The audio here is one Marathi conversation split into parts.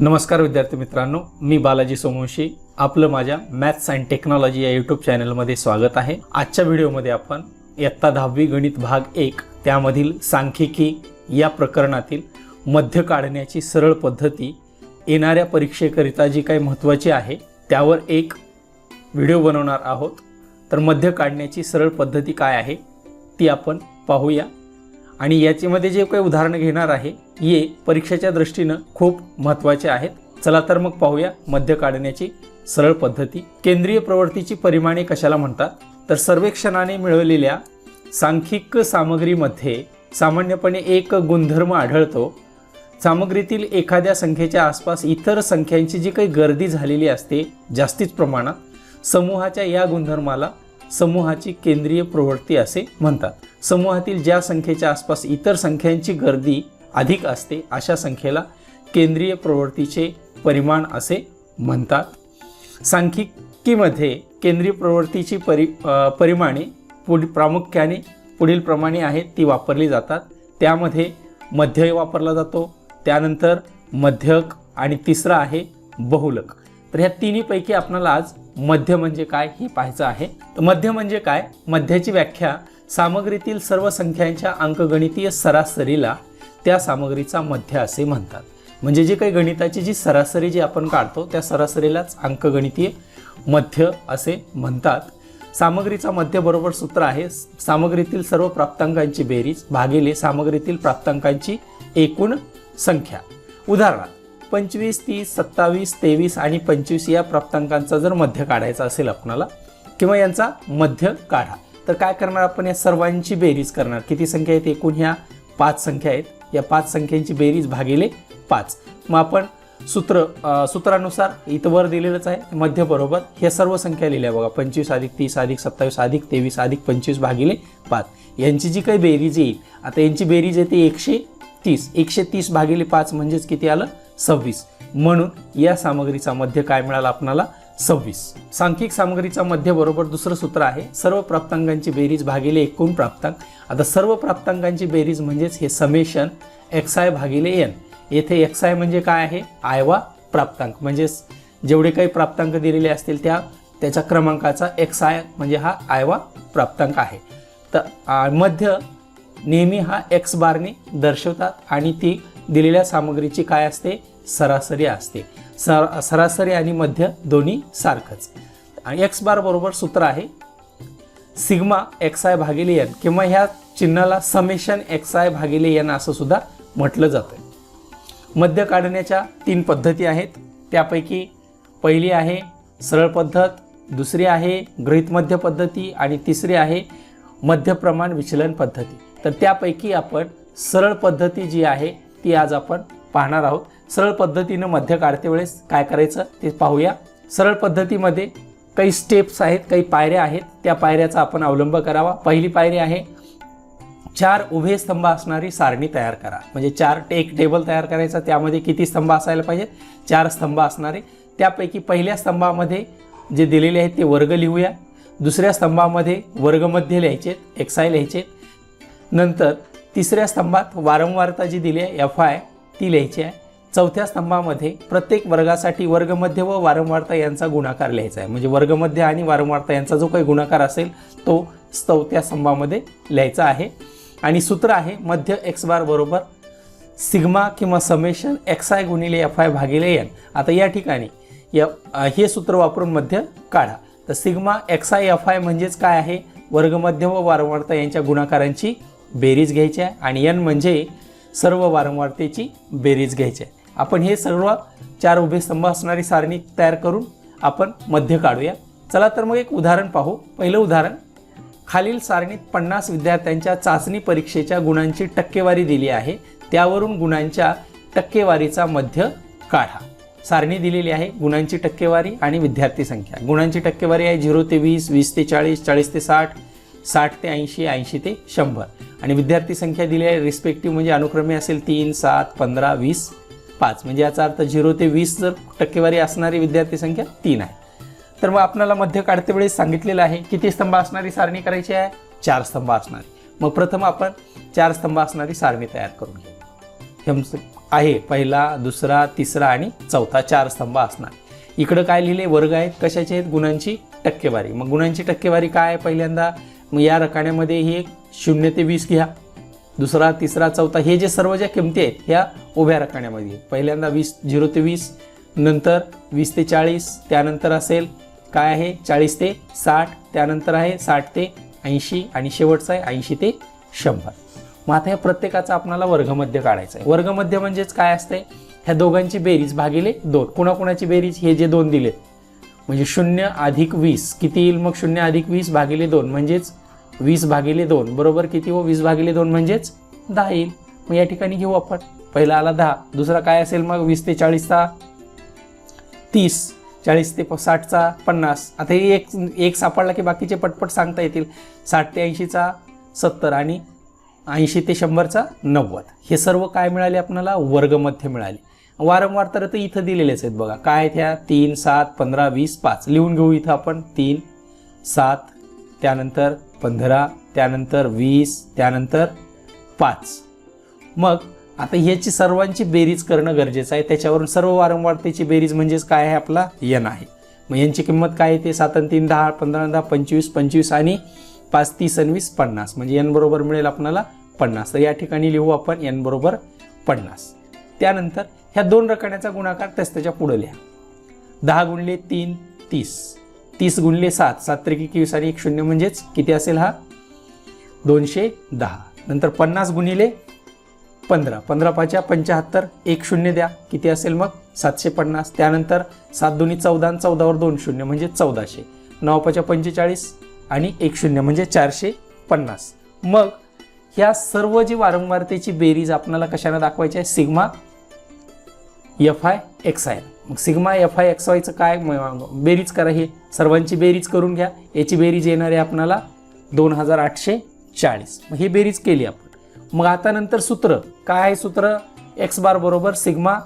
नमस्कार विद्यार्थी मित्रांनो मी बालाजी सोमवंशी. आपलं माझ्या मॅथ्स अँड टेक्नॉलॉजी या यूट्यूब चॅनलमध्ये स्वागत आहे. आजच्या व्हिडिओमध्ये आपण इयत्ता दहावी गणित भाग एक त्यामधील सांख्यिकी या प्रकरणातील मध्य काढण्याची सरळ पद्धती येणाऱ्या परीक्षेकरिता जी काही महत्त्वाची आहे त्यावर एक व्हिडिओ बनवणार आहोत. तर मध्य काढण्याची सरळ पद्धती काय आहे ती आपण पाहूया. आणि याच्यामध्ये जे काही उदाहरणं घेणार आहे ये परीक्षेच्या दृष्टीनं खूप महत्त्वाचे आहेत. चला तर मग पाहूया मध्य काढण्याची सरळ पद्धती. केंद्रीय प्रवृत्तीची परिमाणे कशाला म्हणतात? तर सर्वेक्षणाने मिळवलेल्या सांख्यिक सामग्रीमध्ये सामान्यपणे एक गुणधर्म आढळतो. सामग्रीतील एखाद्या संख्येच्या आसपास इतर संख्यांची जी काही गर्दी झालेली असते जास्तीच प्रमाणात समूहाच्या या गुणधर्माला समूहाची केंद्रीय प्रवृत्ती असे म्हणतात. समूहातील ज्या संख्येच्या आसपास इतर संख्यांची गर्दी अधिक असते अशा संख्येला केंद्रीय प्रवृत्तीचे परिमाण असे म्हणतात. सांख्यिकीमध्ये केंद्रीय प्रवृत्तीची परि परिमाणे पुढ प्रामुख्याने पुढील प्रमाणे आहेत ती वापरली जातात. त्यामध्ये मध्य वापरला जातो त्यानंतर मध्यक आणि तिसरा आहे बहुलक. तर ह्या तिन्हीपैकी आपणाला आज मध्य म्हणजे काय हे पाहायचं आहे. तर मध्य म्हणजे काय? मध्याची व्याख्या सामग्रीतील सर्व संख्यांच्या अंकगणितीय सरासरीला त्या सामग्रीचा मध्य असे म्हणतात. म्हणजे जे काही गणिताची जी सरासरी जी आपण काढतो त्या सरासरीलाच अंकगणितीय मध्य असे म्हणतात. सामग्रीचा मध्य बरोबर सूत्र आहे सामग्रीतील सर्व प्राप्तांकांची बेरीज भागिले सामग्रीतील प्राप्तांकांची एकूण संख्या. उदाहरणार्थ पंचवीस तीस सत्तावीस तेवीस आणि पंचवीस या प्राप्तांकांचा जर मध्य काढायचा असेल आपणाला किंवा यांचा मध्य काढा. तर काय करणार आपण या सर्वांची बेरीज करणार? किती संख्या आहेत एकूण ह्या? पाच संख्या आहेत. या पाच संख्यांची बेरीज भागिले पाच. मग आपण सूत्र सूत्रानुसार इथं वर दिलेलंच आहे मध्य बरोबर ह्या सर्व संख्या लिहिल्या बघा. पंचवीस अधिक तीस अधिक सत्तावीस अधिक तेवीस अधिक पंचवीस भागिले पाच. यांची जी काही बेरीज येईल आता यांची बेरीज येते एकशे तीस. एकशे तीस भागिले पाच म्हणजेच किती आलं? सव्वीस. म्हणून या सामग्रीचा मध्य काय मिळाला आपणाला? सव्वीस. सांख्यिक सामग्रीचा मध्य बरोबर दुसरं सूत्र आहे. सर्व प्राप्तांकांची बेरीज भागिले एकूण प्राप्तांक. आता सर्व प्राप्तांकांची बेरीज म्हणजेच हे समेशन एक्स आय भागिले एन येथे एक्स आय म्हणजे काय आहे? आयवा प्राप्तांक. म्हणजेच जेवढे काही प्राप्तांक दिलेले असतील त्या त्याच्या क्रमांकाचा एक्स आय म्हणजे हा आयवा प्राप्तांक आहे. तर मध्य नेहमी हा एक्स बारने दर्शवतात आणि ती दिलेल्या सामग्रीची काय असते? सरासरी असते. सर सरासरी आणि मध्य दोन्ही सारखंच. आणि एक्स बार बरोबर सूत्र आहे. सिग्मा एक्स आय भागिले एन किंवा ह्या चिन्हाला समेशन एक्स आय भागिले एन असं सुद्धा म्हटलं जातं मध्य काढण्याच्या तीन पद्धती आहेत. त्यापैकी पहिली आहे सरळ पद्धत दुसरी आहे गृहित मध्य पद्धती आणि तिसरी आहे मध्य प्रमाण विचलन पद्धती. तर त्यापैकी आपण सरळ पद्धती जी आहे ती आज आपण पाहणार आहोत. सरळ पद्धतीनं मध्य काढते वेळेस काय करायचं ते पाहूया. सरळ पद्धतीमध्ये काही स्टेप्स आहेत काही पायऱ्या आहेत. त्या पायऱ्याचा आपण अवलंब करावा. पहिली पायरी आहे चार उभे स्तंभ असणारी सारणी तयार करा. म्हणजे चार एक टेबल तयार करायचा त्यामध्ये किती स्तंभ असायला पाहिजेत? चार स्तंभ असणारे. त्यापैकी पहिल्या स्तंभामध्ये जे दिलेले आहेत ते वर्ग लिहूया. दुसऱ्या स्तंभामध्ये वर्गमध्ये लिहायचे एक्स आय लिहायचे. नंतर तिसऱ्या स्तंभात वारंवारता जी दिली आहे एफ आय ती लिहायची आहे. चौथ्या स्तंभामध्ये प्रत्येक वर्गासाठी वर्गमध्य व वारंवारता यांचा गुणाकार लिहायचा आहे. म्हणजे वर्गमध्य आणि वारंवारता यांचा जो काही गुणाकार असेल तो चौथ्या स्तंभामध्ये लिहायचा आहे. आणि सूत्र आहे मध्य एक्स बार बरोबर सिग्मा किंवा समेशन एक्स आय गुणिले एफ आय भागिले एन आता या ठिकाणी या हे सूत्र वापरून मध्य काढा. तर sigma X I F I म्हणजेच काय आहे? वर्गमध्य व वारंवारता यांच्या गुणाकारांची बेरीज घ्यायची आहे आणि एन म्हणजे सर्व वारंवारतेची बेरीज घ्यायची आहे. आपण हे सर्व चार उभे स्तंभ असणारी सारणी तयार करून आपण मध्य काढूया. चला तर मग एक उदाहरण पाहू. पहिलं उदाहरण. खालील सारणीत पन्नास विद्यार्थ्यांच्या चाचणी परीक्षेच्या गुणांची टक्केवारी दिली आहे. त्यावरून गुणांच्या टक्केवारीचा मध्य काढा. सारणी दिलेली आहे गुणांची टक्केवारी आणि विद्यार्थी संख्या. गुणांची टक्केवारी आहे झिरो ते वीस वीस ते चाळीस चाळीस ते साठ साठ ते ऐंशी ऐंशी ते शंभर. आणि विद्यार्थी संख्या दिली आहे रिस्पेक्टिव्ह म्हणजे अनुक्रमे असेल तीन सात पंधरा वीस. पाच. म्हणजे याचा अर्थ झिरो ते वीस जर टक्केवारी असणारी विद्यार्थी संख्या तीन आहे. तर मग आपल्याला मध्य काढते वेळेस सांगितलेलं आहे किती स्तंभ असणारी सारणी करायची आहे? चार स्तंभ असणारी. मग प्रथम आपण चार स्तंभ असणारी सारणी तयार करून घेऊ. हेम- आहे पहिला दुसरा तिसरा आणि चौथा चार स्तंभ असणार. इकडं काय लिहिले? वर्ग आहेत. कशाचे आहेत? गुणांची टक्केवारी. मग गुणांची टक्केवारी काय आहे पहिल्यांदा? मग या रखाण्यामध्येही एक शून्य ते वीस घ्या. दुसरा तिसरा चौथा हे जे सर्व ज्या किमती आहेत ह्या उभ्या रकान्यामध्ये पहिल्यांदा वीस झिरो ते वीस नंतर वीस ते चाळीस त्यानंतर असेल काय आहे? चाळीस ते साठ त्यानंतर आहे साठ ते ऐंशी आणि शेवटचं आहे ऐंशी ते शंभर. मग आता ह्या प्रत्येकाचा आपणाला वर्गमध्य काढायचं आहे. वर्गमध्य म्हणजेच काय असते ह्या दोघांची बेरीज भागिले दोन. कुणाकुणाची बेरीज? हे जे दोन दिलेत. म्हणजे शून्य अधिक वीस. किती येईल मग? शून्य अधिक वीस भागिले दोन. म्हणजेच वीस भागिले दोन. बरोबर किती हो? वीस भागिले दोन म्हणजेच दहा येईल. मग या ठिकाणी घेऊ आपण. पहिला आला दहा. दुसरा काय असेल मग? वीस ते चाळीसचा तीस. चाळीस ते प- साठचा पन्नास. आता हे एक एक सापडला की बाकीचे पटपट सांगता येतील. साठ ते ऐंशीचा सत्तर आणि ऐंशी ते शंभरचा नव्वद. हे सर्व काय मिळाले आपल्याला वर्गमध्य मिळाले. वारंवार तर इथं दिलेलेच आहेत बघा. काय त्या तीन सात पंधरा वीस पाच. लिहून घेऊ इथं आपण. तीन सात त्यानंतर पंधरा त्यानंतर वीस त्यानंतर पाच. मग आता ह्याची सर्वांची बेरीज करणं गरजेचं आहे. त्याच्यावरून सर्व वारंवारतेची बेरीज म्हणजेच काय आहे आपला? यन आहे मग यांची किंमत काय आहे ते? सात आणि तीन दहा पंधरा दहा पंचवीस पंचवीस आणि पाच तीस आणि वीस पन्नास. म्हणजे यन बरोबर मिळेल आपल्याला पन्नास. तर या ठिकाणी लिहू आपण यन बरोबर पन्नास. त्यानंतर ह्या दोन रकण्याचा गुणाकार त्याच त्याच्या पुढे लिहा. दहा गुणले तीन तीस. तीस गुणले सात सात त्रिकी एकवीस आणि एक शून्य म्हणजेच किती असेल हा? दोनशे दहा. नंतर पन्नास गुणिले पंधरा. पंधरा पाच्या पंच्याहत्तर एक शून्य द्या. किती असेल मग? सातशे पन्नास. त्यानंतर सात दोन्ही चौदा चौदावर दोन शून्य म्हणजे चौदाशे. नऊ पाच्या पंचेचाळीस आणि एक शून्य म्हणजे चारशे पन्नास. मग ह्या सर्व जी वारंवारतेची बेरीज आपल्याला कशाने दाखवायची आहे? Sigma F I X I. मग सिग्मा एफ आय एक्स वायचं काय? बेरीज करा हे. सर्वांची बेरीज करून घ्या. याची बेरीज येणार आहे आपणाला दोन हजार आठशे चाळीस. मग ही बेरीज केली आपण. मग आता नंतर सूत्र. काय आहे सूत्र? एक्स बार बरोबर sigma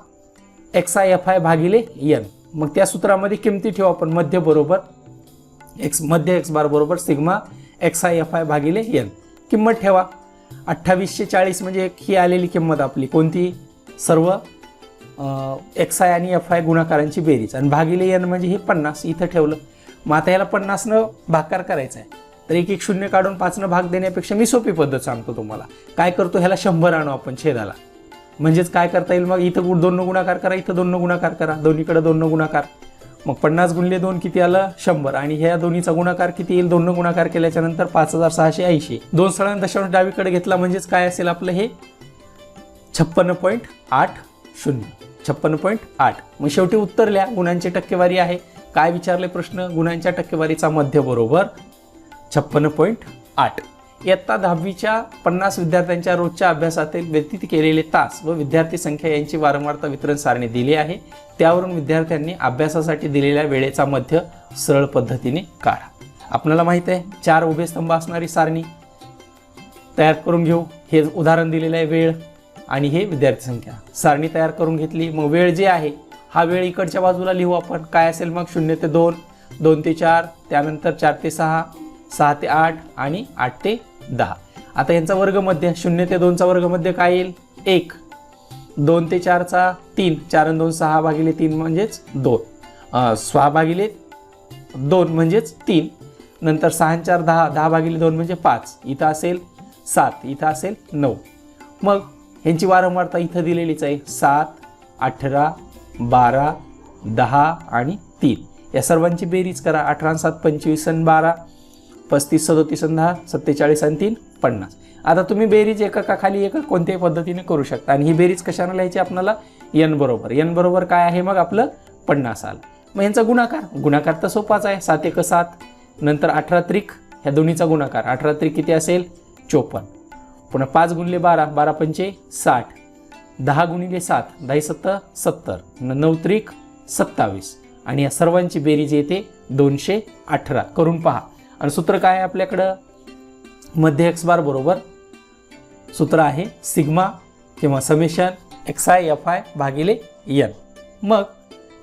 X I F I भागिले एन. मग त्या सूत्रामध्ये किमती ठेवू आपण. मध्य बरोबर एक्स मध्य एक्स बार बरोबर sigma X I F I भागिले एन. किंमत ठेवा. अठ्ठावीसशे चाळीस म्हणजे एक ही आलेली किंमत आपली. कोणती? सर्व एक्स आय आणि एफ आय गुणाकारांची बेरीज. आणि भागिले एन म्हणजे हे पन्नास इथं ठेवलं. मग आता ह्याला पन्नासनं भाकार करायचा आहे. तर एक एक शून्य काढून पाचनं भाग देण्यापेक्षा मी सोपी पद्धत सांगतो तुम्हाला. काय करतो ह्याला शंभर आणू आपण छेदाला. म्हणजेच काय करता येईल मग? इथं दोन गुणाकार करा इथं दोन गुणाकार करा. दोन्हीकडे दोन गुणाकार. मग पन्नास गुणले दोन किती आलं? शंभर. आणि ह्या दोन्हीचा गुणाकार किती येईल? दोन गुणाकार केल्याच्यानंतर पाच हजार सहाशे ऐंशी. दोन सळांना दशांश डावीकडे घेतला म्हणजेच काय असेल आपलं हे? छप्पन्न पॉईंट आठ शून्य. छप्पन्न पॉईंट आठ. मग शेवटी उत्तर लिहा. गुणांची टक्केवारी आहे. काय विचारले प्रश्न? गुणांच्या टक्केवारीचा मध्य बरोबर छप्पन्न पॉईंट आठ. इयत्ता दहावीच्या पन्नास विद्यार्थ्यांच्या रोजच्या अभ्यासातील व्यतीत केलेले तास व विद्यार्थी संख्या यांची वारंवारता वितरण सारणी दिली आहे. त्यावरून विद्यार्थ्यांनी अभ्यासासाठी दिलेल्या वेळेचा मध्य सरळ पद्धतीने काढा. आपल्याला माहीत आहे चार उभे स्तंभ असणारी सारणी. तयार करून घेऊ. हे उदाहरण दिलेलं आहे वेळ. आणि हे विद्यार्थी संख्या. सारणी तयार करून घेतली. मग वेळ जे आहे हा वेळ इकडच्या बाजूला लिहू आपण. काय असेल मग? शून्य ते दोन. दोन ते चार. त्यानंतर चार ते सहा. सहा ते आठ आणि आठ ते दहा. आता यांचा वर्गमध्य शून्य ते दोनचा वर्गमध्य काय येईल? एक. दोन ते चारचा तीन. चार आणि दोन सहा भागिले तीन म्हणजेच दोन. सहा भागिले दोन म्हणजेच तीन. नंतर सहा चार दहा. दहा भागिले दोन म्हणजे पाच. इथं असेल सात. इथं असेल नऊ. मग यांची वारंवारता इथं दिलेलीच आहे. सात अठरा बारा दहा आणि तीन. या सर्वांची बेरीज करा. अठरा सात पंचवीस आणि बारा. पस्तीस सदोतीस आणि दहा सत्तेचाळीस आणि तीन पन्नास. आता तुम्ही बेरीज एका खाली एक कोणत्याही पद्धतीने करू शकता. आणि ही बेरीज कशानं लिहायची आपल्याला यन बरोबर. यन बरोबर काय आहे मग आपलं? पन्नास आलं. मग यांचा गुणाकार. गुणाकार तर सोपाच आहे. सात एक सात नंतर अठरा त्रिक. ह्या दोन्हीचा गुणाकार. अठरा त्रिक किती असेल? चोपन्न. पुन्हा पाच गुणिले बारा बारा पंचे साठ. दहा गुणिले सात दहा सत्तर सत्तर. नऊ त्रिक सत्तावीस. आणि या सर्वांची बेरीज येते दोनशे अठरा. करून पहा. आणि सूत्र काय आहे आपल्याकडं? मध्य एक्स बार बरोबर सूत्र आहे सिग्मा किंवा summation X I F I भागिले एन मग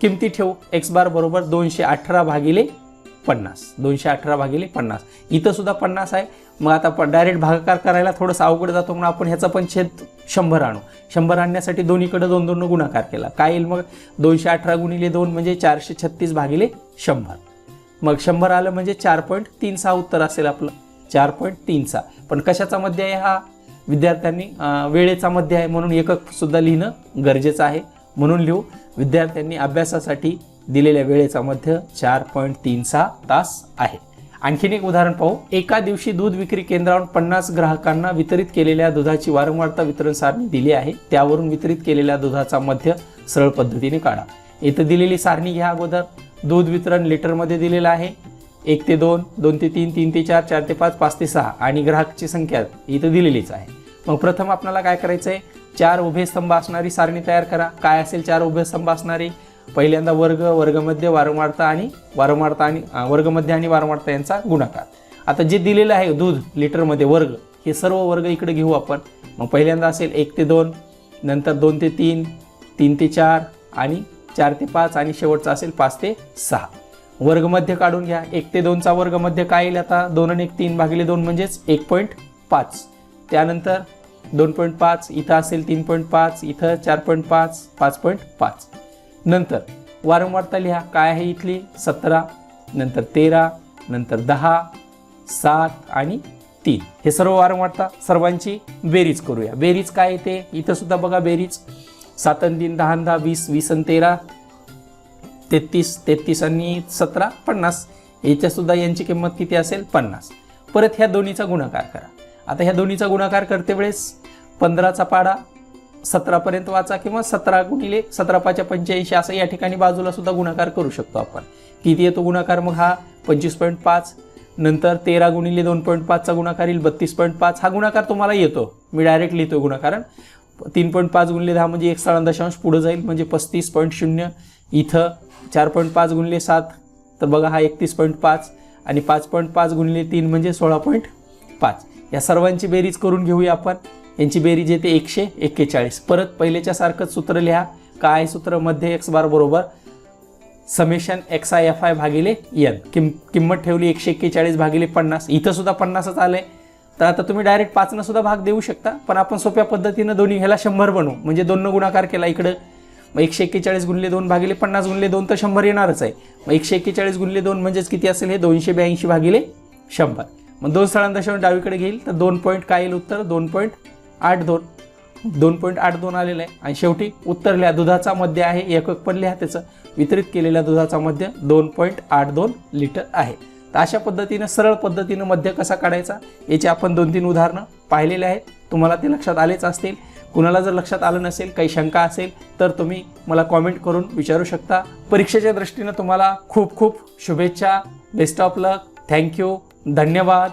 किमती ठेवू? एक्स बार बरोबर दोनशे अठरा भागिले पन्नास. दोनशे अठरा भागिले पन्नास. इथं सुद्धा पन्नास आहे. मग आता प डायरेक्ट भागाकार करायला थोडंसं अवघड जातो म्हणून आपण ह्याचा पण छेद शंभर आणू. शंभर आणण्यासाठी दोन्हीकडे दोन दोन गुणाकार केला. काय येईल मग? दोनशे अठरा गुणिले दोन म्हणजे चारशे छत्तीस भागिले शंभर. मग शंभर आलं म्हणजे चार पॉईंट तीन सहा उत्तर असेल आपलं. चार पॉईंट तीन सहा. पण कशाचा मध्य आहे हा? विद्यार्थ्यांनी वेळेचा मध्य आहे म्हणून एकक सुद्धा लिहिणं गरजेचं आहे. म्हणून लिहू. विद्यार्थ्यांनी अभ्यासासाठी दिलेल्या वेळेचा मध्य चार पॉईंट तीन सहा तास आहे. आणखीन एक उदाहरण पाहू. एका दिवशी दूध विक्री केंद्रावर पन्नास ग्राहकांना वितरित केलेल्या दुधाची वारंवारता वितरण सारणी दिली आहे. त्यावरून वितरित केलेल्या दुधाचा मध्य सरळ पद्धतीने काढा. इथं दिलेली सारणी घ्या अगोदर. दूध वितरण लिटरमध्ये दिलेलं आहे. एक ते दोन दोन ते तीन तीन ते चार चार ते पाच पाच ते सहा आणि ग्राहकची संख्या इथं दिलेलीच आहे. मग प्रथम आपल्याला काय करायचं आहे चार उभे स्तंभ असणारी सारणी तयार करा. काय असेल चार उभे स्तंभ असणारी? पहिल्यांदा वर्ग वर्गमध्ये वारंवारता आणि वारंवारता आणि वर्गमध्ये आणि वारंवारता यांचा गुणाकार. आता जे दिलेलं आहे दूध लिटरमध्ये वर्ग हे सर्व वर्ग इकडे घेऊ आपण. मग पहिल्यांदा असेल एक ते दोन नंतर दोन ते तीन तीन ते चार आणि चार ते पाच आणि शेवटचा असेल पाच ते सहा. वर्गमध्य काढून घ्या. एक ते दोनचा वर्गमध्य काय येईल आता? दोन आणि एक तीन भागिले दोन म्हणजेच एक पॉईंट पाच. त्यानंतर दोन पॉईंट पाच इथं असेल तीन पॉईंट पाच इथं चार पॉईंट पाच पाच पॉईंट पाच. नंतर वारंवारता लिहा काय आहे इथली? सतरा नंतर तेरा नंतर दहा सात आणि तीन. हे सर्व वारंवारता सर्वांची बेरीज करूया. बेरीज काय येते इथं सुद्धा बघा बेरीज. सात आणि तीन दहा दहा वीस वीस आणि तेरा. तेहतीस तेहतीस आणि सतरा पन्नास. याच्यासुद्धा यांची किंमत किती असेल? पन्नास. परत ह्या दोन्हीचा गुणाकार करा. आता ह्या दोन्हीचा गुणाकार करते वेळेस पंधराचा पाडा सतरापर्यंत वाचा किंवा सतरा गुणिले सतरा पाच्या पंच्याऐंशी असं या ठिकाणी बाजूला सुद्धा गुणाकार करू शकतो आपण. किती येतो गुणाकार? मग हा पंचवीस पॉईंट पाच. नंतर तेरा गुणिले दोन पॉईंट पाचचा गुणाकार येईल बत्तीस पॉईंट पाच. हा गुणाकार तुम्हाला येतो. मी डायरेक्ट लिहितो गुणाकार तीन पॉईंट पाच गुणिले दहा म्हणजे एक साडा दशांश पुढं जाईल म्हणजे पस्तीस पॉईंट शून्य. इथं चार पॉईंट पाच गुणिले सात. तर बघा हा एकतीस पॉईंट पाच आणि पाच पॉईंट पाच गुणिले तीन म्हणजे सोळा पॉईंट पाच. या सर्वांची बेरीज करून घेऊया आपण. यांची बेरीज येते एकशे एक्केचाळीस. परत पहिलेच्या सारखंच सूत्र लिहा. काय सूत्रमध्ये एक्स बार बरोबर? Summation x i f i भागिले एन किम किंमत ठेवली एकशे एक्केचाळीस भागिले पन्नास. इथं सुद्धा पन्नासच आलंय. तर आता तुम्ही डायरेक्ट पाचनं सुद्धा भाग देऊ शकता. पण आपण सोप्या पद्धतीनं दोन्ही ह्याला शंभर बनवू. म्हणजे दोननं गुणाकार केला इकडं. मग एकशे एक्केचाळीस गुणले दोन भागिले पन्नास गुणले दोन तर शंभर येणारच आहे. मग एकशे एक्केचाळीस गुणले दोन म्हणजेच किती असेल हे? दोनशे ब्याऐंशी भागिले शंभर. मग दोन स्थळांदशावर डावीकडे घेईल. तर दोन पॉईंट काय येईल उत्तर? दोन पॉईंट आठ दोन. दोन पॉईंट आठ दोन आलेलं आहे. आणि शेवटी उत्तर लिहा दुधाचा मध्य आहे. एकक पण लिहा त्याचं. वितरित केलेल्या दुधाचा मध्य दोन पॉईंट आठ दोन लिटर आहे. तर अशा पद्धतीनं सरळ पद्धतीनं मध्य कसा काढायचा? याचे आपण दोन तीन उदाहरणं पाहिलेले आहेत. तुम्हाला ते लक्षात आलेच असतील. कुणाला जर लक्षात आलं नसेल काही शंका असेल तर तुम्ही मला कॉमेंट करून विचारू शकता. परीक्षेच्या दृष्टीनं तुम्हाला खूप खूप शुभेच्छा. बेस्ट ऑफ लक थँक्यू धन्यवाद.